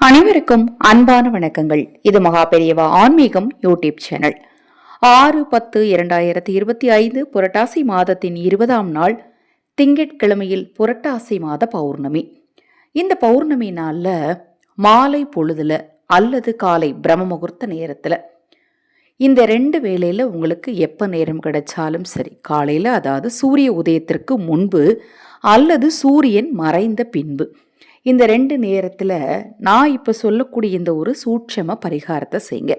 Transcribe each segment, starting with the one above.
அனைவருக்கும் அன்பான வணக்கங்கள். இது மகா பெரியவா ஆன்மீகம் யூடியூப் சேனல். ஆறு பத்து இரண்டாயிரத்தி இருபத்தி ஐந்து புரட்டாசி மாதத்தின் இருபதாம் நாள் திங்கட்கிழமையில் புரட்டாசி மாத பௌர்ணமி. இந்த பௌர்ணமி நாளில் மாலை பொழுதுல அல்லது காலை பிரம்ம முகூர்த்த நேரத்தில் இந்த ரெண்டு வேளையில் உங்களுக்கு எப்போ நேரம் கிடைச்சாலும் சரி காலையில் அதாவது சூரிய உதயத்திற்கு முன்பு அல்லது சூரியன் மறைந்த பின்பு இந்த ரெண்டு நேரத்தில் நான் இப்போ சொல்லக்கூடிய இந்த ஒரு சூட்சம பரிகாரத்தை செய்யுங்க.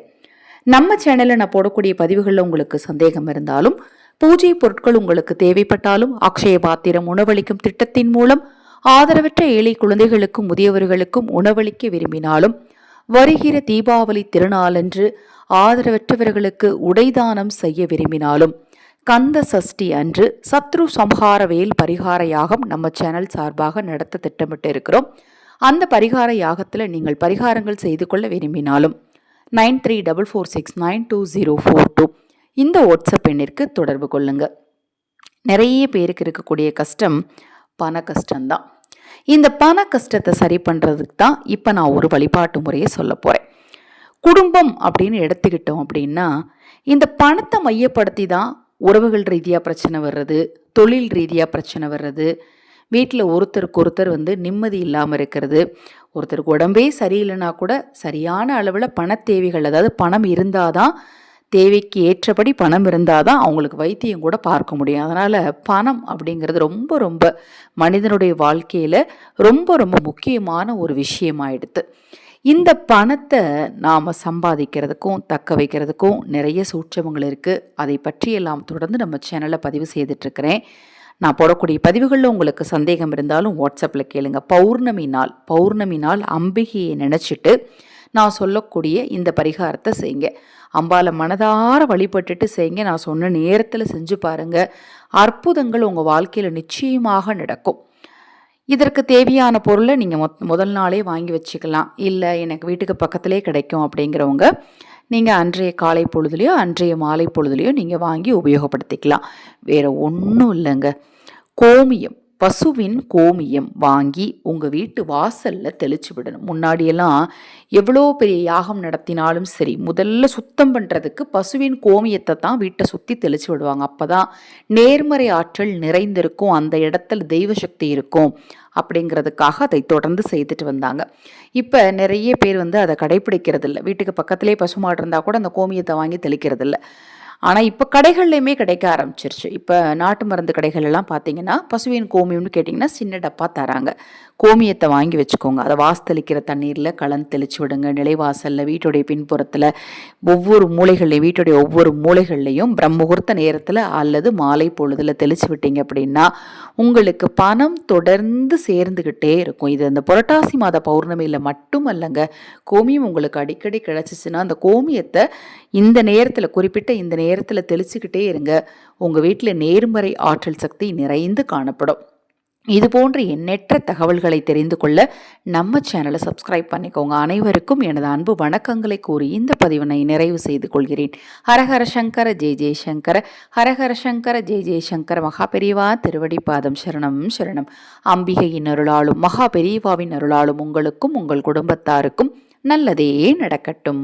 நம்ம சேனலில் நான் போடக்கூடிய பதிவுகளில் உங்களுக்கு சந்தேகம் இருந்தாலும் பூஜை பொருட்கள் உங்களுக்கு தேவைப்பட்டாலும் அக்ஷய பாத்திரம் உணவளிக்கும் திட்டத்தின் மூலம் ஆதரவற்ற ஏழை குழந்தைகளுக்கும் முதியவர்களுக்கும் உணவளிக்க விரும்பினாலும் வருகிற தீபாவளி திருநாளன்று ஆதரவற்றவர்களுக்கு உடைதானம் செய்ய விரும்பினாலும் கந்த சஷ்டி அன்று சத்ரு சம்ஹார வேல் பரிகார யாகம் நம்ம சேனல் சார்பாக நடத்த திட்டமிட்டு இருக்கிறோம் அந்த பரிகார யாகத்தில் நீங்கள் பரிகாரங்கள் செய்து கொள்ள விரும்பினாலும் nine three double four six nine two zero four two இந்த வாட்ஸ்அப் எண்ணிற்கு தொடர்பு கொள்ளுங்கள் நிறைய பேருக்கு இருக்கக்கூடிய கஷ்டம் பண கஷ்டம்தான். இந்த பண கஷ்டத்தை சரி பண்ணுறதுக்கு தான் இப்போ நான் ஒரு வழிபாட்டு முறையை சொல்ல போகிறேன் குடும்பம் அப்படின்னு எடுத்துக்கிட்டோம் அப்படின்னா இந்த பணத்தை மையப்படுத்தி தான் உறவுகள் ரீதியாக பிரச்சனை வர்றது தொழில் ரீதியாக பிரச்சனை வர்றது வீட்டில் ஒருத்தருக்கு ஒருத்தர் வந்து நிம்மதி இல்லாமல் இருக்கிறது ஒருத்தருக்கு உடம்பே சரியில்லைனா கூட சரியான அளவில் பண தேவைகள் அதாவது பணம் இருந்தால் தான் தேவைக்கு ஏற்றபடி பணம் இருந்தால் தான் அவங்களுக்கு வைத்தியம் கூட பார்க்க முடியும். அதனால் பணம் அப்படிங்கிறது ரொம்ப ரொம்ப மனிதனுடைய வாழ்க்கையில் ரொம்ப ரொம்ப முக்கியமான ஒரு விஷயமாயிடுது இந்த பணத்தை நாம் சம்பாதிக்கிறதுக்கும் தக்க வைக்கிறதுக்கும் நிறைய சூட்சமங்கள் இருக்குது அதை பற்றியெல்லாம் தொடர்ந்து நம்ம சேனலில் பதிவு செய்துட்ருக்கிறேன் நான் போடக்கூடிய பதிவுகளில் உங்களுக்கு சந்தேகம் இருந்தாலும் வாட்ஸ்அப்பில் கேளுங்க. பௌர்ணமி நாள் பௌர்ணமி நாள் அம்பிகையை நினச்சிட்டு நான் சொல்லக்கூடிய இந்த பரிகாரத்தை செய்யுங்க. அம்பால மனதார வழிபட்டுட்டு செய்யுங்க. நான் சொன்ன நேரத்தில் செஞ்சு பாருங்கள் அற்புதங்கள் உங்கள் வாழ்க்கையில் நிச்சயமாக நடக்கும். இதற்கு தேவையான பொருளை நீங்கள் மொத் முதல் நாளே வாங்கி வச்சுக்கலாம். இல்லை எனக்கு வீட்டுக்கு பக்கத்திலே கிடைக்கும் அப்படிங்கிறவங்க நீங்கள் அன்றைய காலை பொழுதுலையோ அன்றைய மாலை பொழுதுலையோ நீங்கள் வாங்கி உபயோகப்படுத்திக்கலாம். வேறு ஒன்றும் இல்லைங்க. கோமியம். பசுவின் கோமியம் வாங்கி உங்கள் வீட்டு வாசலில் தெளிச்சு விடணும். முன்னாடியெல்லாம் எவ்வளோ பெரிய யாகம் நடத்தினாலும் சரி முதல்ல சுத்தம் பண்ணுறதுக்கு பசுவின் கோமியத்தை தான் வீட்டை சுற்றி தெளிச்சு விடுவாங்க. அப்போ தான் நேர்மறை ஆற்றல் நிறைந்திருக்கும் அந்த இடத்துல தெய்வ சக்தி இருக்கும் அப்படிங்கிறதுக்காக அதை தொடர்ந்து செய்துட்டு வந்தாங்க. இப்போ நிறைய பேர் வந்து அதை கடைப்பிடிக்கிறது இல்லை வீட்டுக்கு பக்கத்துலேயே பசுமாடு இருந்தால் கூட அந்த கோமியத்தை வாங்கி தெளிக்கிறது ஆனால் இப்போ கடைகள்லையுமே கிடைக்க ஆரம்பிச்சிருச்சு. இப்போ நாட்டு மருந்து கடைகள் எல்லாம் பார்த்தீங்கன்னா பசுவின் கோமியம்னு கேட்டிங்கன்னா சின்ன டப்பா தராங்க. கோமியத்தை வாங்கி வச்சுக்கோங்க. அதை வாசத்தளிக்கிற தண்ணீரில் கலந்து தெளிச்சு விடுங்க. நிலைவாசலில் வீட்டுடைய பின்புறத்தில் ஒவ்வொரு மூளைகள்லையும் வீட்டுடைய ஒவ்வொரு மூளைகள்லையும் பிரம்மமுகூர்த்த நேரத்தில் அல்லது மாலை பொழுதில் தெளிச்சு விட்டீங்க அப்படின்னா உங்களுக்கு பணம் தொடர்ந்து சேர்ந்துக்கிட்டே இருக்கும். இது அந்த புரட்டாசி மாத பௌர்ணமியில் மட்டும் அல்லங்க கோமியம் உங்களுக்கு அடிக்கடி கிடச்சிச்சின்னா அந்த கோமியத்தை இந்த நேரத்தில் குறிப்பிட்ட இந்த நேரத்தில் தெளிச்சுக்கிட்டே இருங்க. உங்கள் வீட்டில் நேர்மறை ஆற்றல் சக்தி நிறைந்து காணப்படும். இது போன்ற எண்ணற்ற தகவல்களை தெரிந்து கொள்ள நம்ம சேனலை சப்ஸ்கிரைப் பண்ணிக்கோங்க. அனைவருக்கும் எனது அன்பு வணக்கங்களை கூறி இந்த பதிவினை நிறைவு செய்து கொள்கிறேன். ஹரஹர சங்கர ஜெய் ஜெய்சங்கர ஹரஹர சங்கர ஜெய் ஜெய்சங்கர மகா பெரியவா திருவடி பாதம் சரணம் சரணம். அம்பிகையின் அருளாலும் மகா பெரியவாவின் அருளாலும் உங்களுக்கும் உங்கள் குடும்பத்தாருக்கும் நல்லதே நடக்கட்டும்.